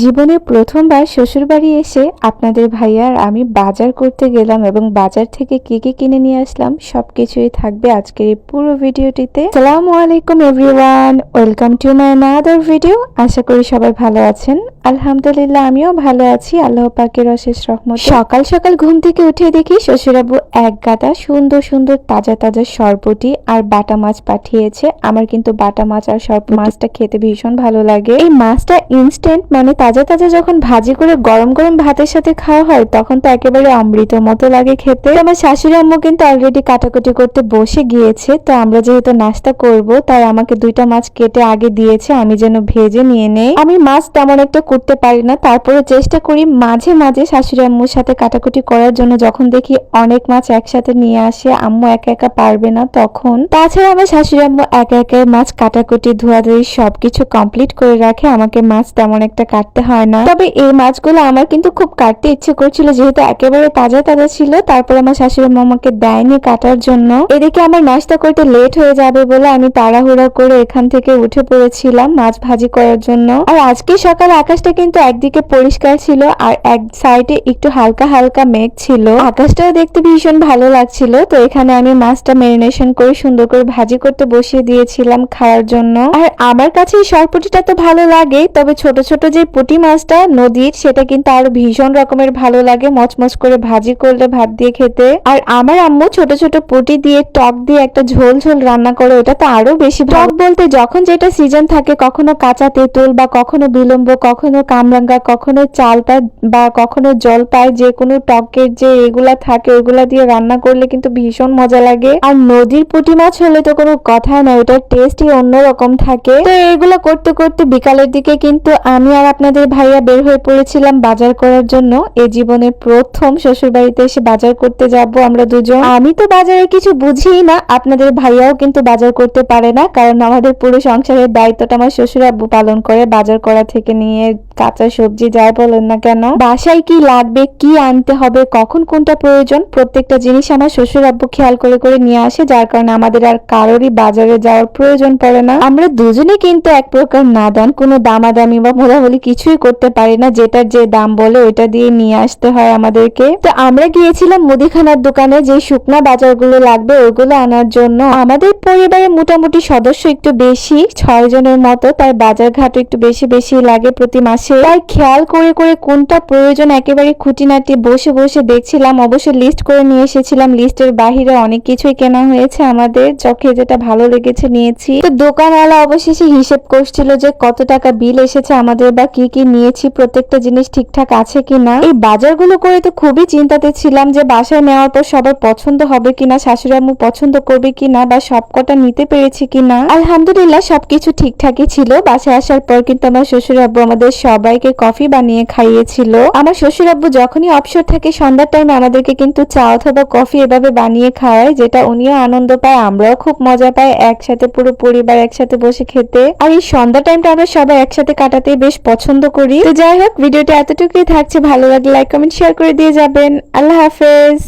জীবনে প্রথমবার শ্বশুরবাড়ি এসে আপনাদের ভাইয়া আর আমি বাজার করতে গেলাম এবং বাজার থেকে কি কি কিনে নিয়ে আসলাম, সবকিছুই থাকবে আজকের এই পুরো ভিডিওটিতে। সালাম আলাইকুম everyone welcome to my another video আশা করি সবাই ভালো আছেন। আলহামদুলিল্লাহ, আমিও ভালো আছি। আল্লাহ পাকের অশেষ রহমত। সকাল সকাল ঘুম থেকে উঠে দেখি শ্বশুরাবু এক গাদা সুন্দর সুন্দর তাজা তাজা সরপটি আর বাটা মাছ পাঠিয়েছে। আমার কিন্তু বাটা মাছ আর সরপ মাছটা খেতে ভীষণ ভালো লাগে। এই মাছটা ইনস্ট্যান্ট মানে তাজা তাজা যখন ভাজি করে গরম গরম ভাতের সাথে খাওয়া হয়, তখন তো একেবারে অমৃত মতো লাগে খেতে। আমার শাশুড়ি আম্মু কিন্তু অলরেডি কাটাকুটি করতে বসে গিয়েছে, তো আমরা যেহেতু নাস্তা করব, তাই আমাকে দুইটা মাছ কেটে আগে দিয়েছে, আমি যেন ভেজে নিয়ে নেই। আমি মাছ তেমন একটা করতে পারি না তারপরে চেষ্টা করি মাঝে মাঝে শাশুড়ি আম্মুর সাথে কাটাকুটি করার জন্য, যখন দেখি অনেক মাছ একসাথে নিয়ে আসে, আম্মু একা একা পারবে না তখন। তাছাড়া আমার শাশুড়ি আম্মু একা একা মাছ কাটাকুটি, ধোয়াধুয়ি সবকিছু কমপ্লিট করে রাখে, আমাকে মাছ তেমন একটা কাটতে হয় না। তবে এই মাছগুলো আমার কিন্তু খুব কাটতে ইচ্ছে করছিল, যেহেতু একেবারে তাজা তাজা ছিল, তারপর আমার শাশুড়ি আম্মু আমাকে দেয়নি কাটার জন্য। এদিকে আমার নাস্তা করতে লেট হয়ে যাবে বলে আমি তাড়াহুড়া করে এখান থেকে উঠে পড়েছিলাম মাছ ভাজি করার জন্য। আর আজকে সকাল আকাশটা কিন্তু একদিকে পরিষ্কার ছিল আর এক সাইডে একটু হালকা হালকা মেঘ ছিল। আকাশটাও দেখতে ভীষণ ভালো লাগছিল, তো এখানে আমি মাছটা মেরিনেশন করে সুন্দর করে ভাজি করতে বসিয়ে দিয়েছিলাম খাওয়ার জন্য। আর আমার কাছে এই সরপুটিটা তো ভালো লাগে, তবে ছোট ছোট যে পুঁটি মাছটা নদীর, সেটা কিন্তু আরও ভীষণ রকমের ভালো লাগে। মচমচ করে ভাজি করলে, ভাত দিয়ে খেতে। আর আমার আম্মু ছোট ছোট পুঁটি দিয়ে টক দিয়ে একটা ঝোল ঝোল রান্না করে, ওটা তো আরও বেশি টক বলতে যখন যেটা সিজন থাকে, কখনো কাঁচা তেঁতুল বা কখনো বিলম্ব, কখনো কামরাঙ্গা, কখনো চালতা বা কখনো জলপাই যে কোনো টকের যে এগুলা থাকে, ওগুলা দিয়ে রান্না করলে কিন্তু ভীষণ মজা লাগে। আর নদীর পুঁটি মাছ হলে তো কোনো কথা নয়, ওটার টেস্টই অন্যরকম থাকে। তো এগুলো করতে করতে বিকালের দিকে কিন্তু আমি আর আপনাদের ভাইয়া বের হয়ে পড়েছিলাম বাজার করার জন্য। এ জীবনে প্রথম শ্বশুর বাড়িতে এসে বাজার করতে যাব আমরা দুজন। আমি তো বাজারে কিছু বুঝিই না, আপনাদের ভাইয়াও কিন্তু বাজার করতে পারে না, কারণ আমাদের পুরো সংসারের দায়িত্বটা আমার শ্বশুর আব্বু পালন করে বাজার করা থেকে নিয়ে কাঁচা সবজি যাই বলেন না কেন। বাসায় কি লাগবে, কি আনতে হবে, কখন কোনটা প্রয়োজন, প্রত্যেকটা জিনিস আমার শ্বশুর আব্বু খেয়াল করে করে নিয়ে আসে, যার কারণে আমাদের আর কারোরই বাজারে যাওয়ার প্রয়োজন পড়ে না। আমরা দুজনে কিন্তু এক প্রকার না নাদান, কোনো দামাদামি বা মোলামুলি কিছুই করতে পারি না, যেটার যে দাম বলে ওইটা দিয়ে নিয়ে আসতে হয় আমাদেরকে। তো আমরা গিয়েছিলাম মুদিখানার দোকানে, যে শুকনা বাজারগুলো লাগবে ওইগুলো আনার জন্য। আমাদের পরিবারে মোটামুটি সদস্য একটু বেশি, ছয় জনের মতো, তাই বাজার ঘাট একটু বেশি বেশি লাগে প্রতি মাসে। তাই খেয়াল করে করে কোনটা প্রয়োজন একেবারে খুঁটিনাটি বসে বসে দেখছিলাম, অবশ্য লিস্ট করে নিয়ে এসেছিলাম লিস্টের বাহিরে অনেক কিছুই কেনা হয়েছে আমাদের, চোখে যেটা ভালো লেগেছে নিয়েছি। তো দোকানওয়ালা অবশেষে হিসেব করছিল যে কত টাকা বিল এসেছে আমাদের বা কি কি কি নিয়েছি, প্রত্যেকটা জিনিস ঠিকঠাক আছে কিনা? এই বাজারগুলো করে তো খুবই চিন্তাতে ছিলাম যে বাসায় নেওয়ার পর সবার পছন্দ হবে কিনা শাশুড়ি আম্মু পছন্দ করবে কিনা বা সবকটা নিতে পেরেছি কিনা? আলহামদুলিল্লাহ, সবকিছু ঠিকঠাকই ছিল। বাসায় আসার পর কিন্তু আমার শ্বশুর আব্বু আমাদের সবাইকে কফি বানিয়ে খাইয়েছিল। আমার শ্বশুর আব্বু যখনই অবসর থাকে, সন্ধ্যার টাইমে আমাদেরকে কিন্তু চা অথবা কফি এভাবে বানিয়ে খাওয়ায়, যেটা উনিও আনন্দ পায়, আমরাও খুব মজা পাই, একসাথে পুরো পরিবার একসাথে বসে খেতে। আর এই সন্ধ্যা টাইমটা আমরা সবাই একসাথে কাটাতে বেশ পছন্দ করি। তো যাই হোক, ভিডিওটা এতটুকুই থাকছে। ভালো লাগলে লাইক কমেন্ট শেয়ার করে দিয়ে যাবেন। আল্লাহ হাফেজ।